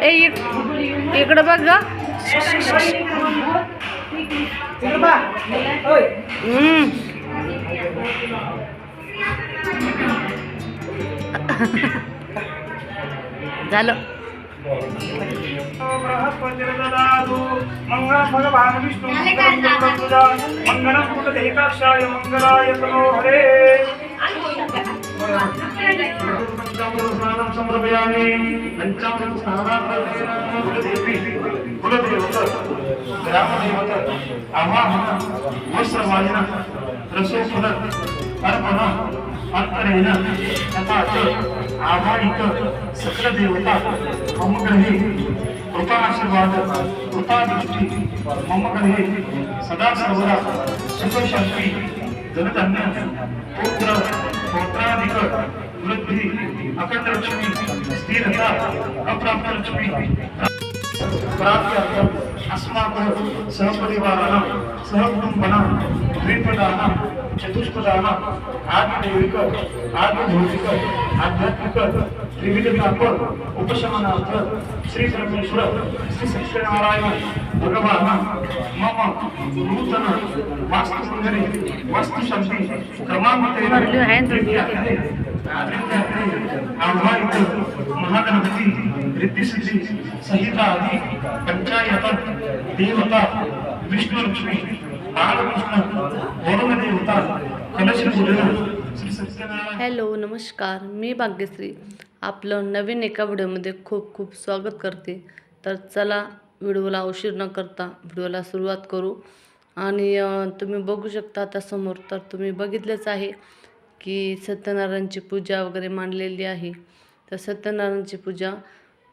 ए इक इकडं बघ ग झालं मंगलम मंगलाय तनो हरे पंचामृत समर्पयामि पंचामृत कुलदेवी कुलदेवत ग्रामदेवत आवाहन वस्त्रवायन रसोफल अर्पण अत्तरेण तथा च आवाहित मम गृहे कृपा आशीर्वाद गोत्राधिक वृद्धि अखंड लक्ष्मी स्थिरता अप्राप्त लक्ष्मी प्राप्त्यर्थम अस्माकं सहपरिवाराणां सहकुटुम्बानां द्विपदानां, चतुष्पदानां आत्मदैविक आत्मभौतिक आध्यात्मिक त्रिविधताप उपशमनार्थ श्री परमेश्वर श्री सत्यनारायण भगवान मम नूतन वास्तुसुंदरी वास्तुशांती क्रमांक आहे महागणपती रिद्धिसिद्धी संहिता आदी पंचायत देवता विष्णुलक्ष्मी बालकृष्ण वरुण देवता कलश पूजन हॅलो नमस्कार. मी भाग्यश्री. आपलं नवीन एका व्हिडिओमध्ये खूप खूप स्वागत करते. तर चला व्हिडिओला उशीर न करता व्हिडिओला सुरुवात करू. आणि तुम्ही बघू शकता आता समोर तर तुम्ही बघितलंच आहे की सत्यनारायणची पूजा वगैरे मांडलेली आहे. तर सत्यनारायणची पूजा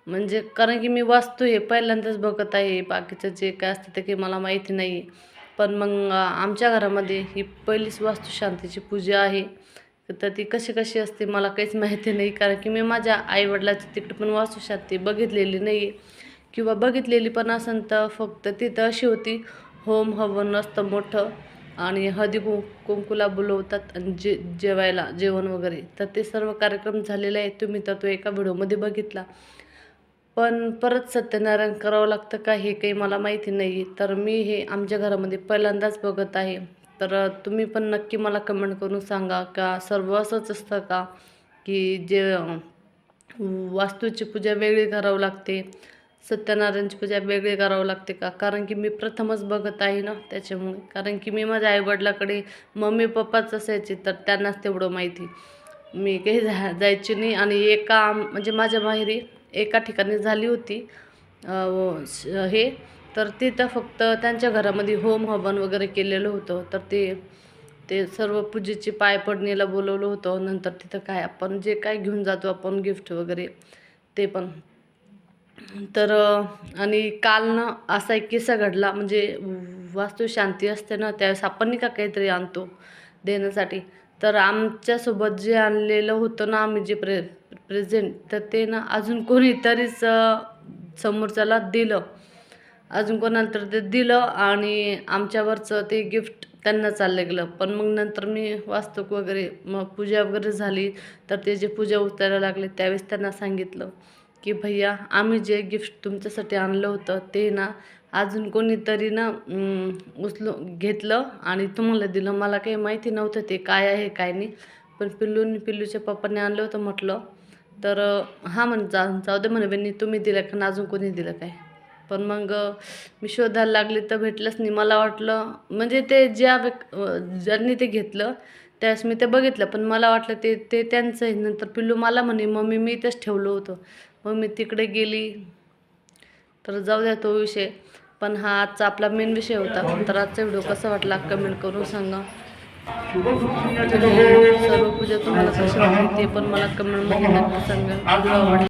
म्हणजे कारण की मी वाचतो हे पहिल्यांदाच बघत आहे. बाकीचं जे काय असतं ते काही मला माहिती नाही. आहे पण मग आमच्या घरामध्ये ही पहिलीच वास्तुशांतीची पूजा आहे. तर ती कशी कशी असते मला काहीच माहिती नाही. कारण की मी माझ्या आईवडिलाची तिकडे पण वाचू शकते बघितलेली नाही आहे किंवा बघितलेली पण असेल तर फक्त तिथं अशी होती होम हवन असतं मोठं. आणि हळदी कु कुंकूला बोलवतात आणि जे जेवायला जेवण वगैरे. तर ते सर्व कार्यक्रम झालेले आहे तुम्ही तर तो एका व्हिडिओमध्ये बघितला. पण परत सत्यनारायण करावं लागतं का हे काही मला माहिती नाही तर मी हे आमच्या घरामध्ये पहिल्यांदाच बघत आहे. तर तुम्ही पण नक्की मला कमेंट करून सांगा का? सर्व असंच असतं का? की जे वास्तूची पूजा वेगळी करावं लागते सत्यनारायणची पूजा वेगळी करावं लागते का? कारण की मी प्रथमच बघत आहे ना त्याच्यामुळे. कारण की मी माझ्या आईवडिलाकडे मम्मी पप्पाच असायचे तर त्यांनाच तेवढं माहिती. मी काही जा जायची नाही आणि एका म्हणजे माझ्या माहेरी एका ठिकाणी झाली होती श- हे तर तिथं फक्त त्यांच्या घरामध्ये होम हवन वगैरे केलेलं होतं. तर ते ते सर्व पूजेची पाय पडणीला बोलवलं होतं. नंतर तिथं काय आपण जे काय घेऊन जातो आपण गिफ्ट वगैरे ते पण. तर आणि काल ना असा एक किस्सा घडला. म्हणजे वास्तू शांती असते ना त्यावेळेस आपण नाही का काहीतरी आणतो देण्यासाठी. तर आमच्यासोबत जे आणलेलं होतं ना आम्ही जे प्रे प्रेझेंट तर ते ना अजून कोणीतरीच समोरच्याला दिलं. अजून कोणाला तर ते दिलं आणि आमच्यावरचं ते गिफ्ट त्यांना चाललं गेलं. पण मग नंतर मी वास्तूक वगैरे मग पूजा वगैरे झाली तर ते जे पूजा उतरायला लागले त्यावेळेस त्यांना सांगितलं की भैया आम्ही जे गिफ्ट तुमच्यासाठी आणलं होतं ते ना अजून कोणीतरी ना अं, उचलून घेतलं आणि तुम्हाला दिलं. मला काही माहिती नव्हतं ते काय आहे काय नाही. पण पिल्लून पिल्लूच्या पप्पाने आणलं होतं म्हटलं. तर हां म्हण जा जाऊ दे म्हणे बहिणी तुम्ही दिलं का अजून कोणी दिलं काय? पण मग मी शोधायला लागले तर भेटलंच नाही. मला वाटलं म्हणजे ते ज्या व्यक् ज्यांनी ते घेतलं त्यावेळेस मी ते बघितलं. पण मला वाटलं ते ते त्यांचं आहे नंतर पिल्लू मला म्हणे मम्मी मी इथंच ठेवलं होतं. मग मी तिकडे गेली. तर जाऊ द्या तो विषय. पण हा आजचा आपला मेन विषय होता. तर आजचा व्हिडिओ कसा वाटला कमेंट करून सांगा. सर्व पूजा तुम्हाला कशी वाटली ते पण मला कमेंटमध्ये नक्की सांगा.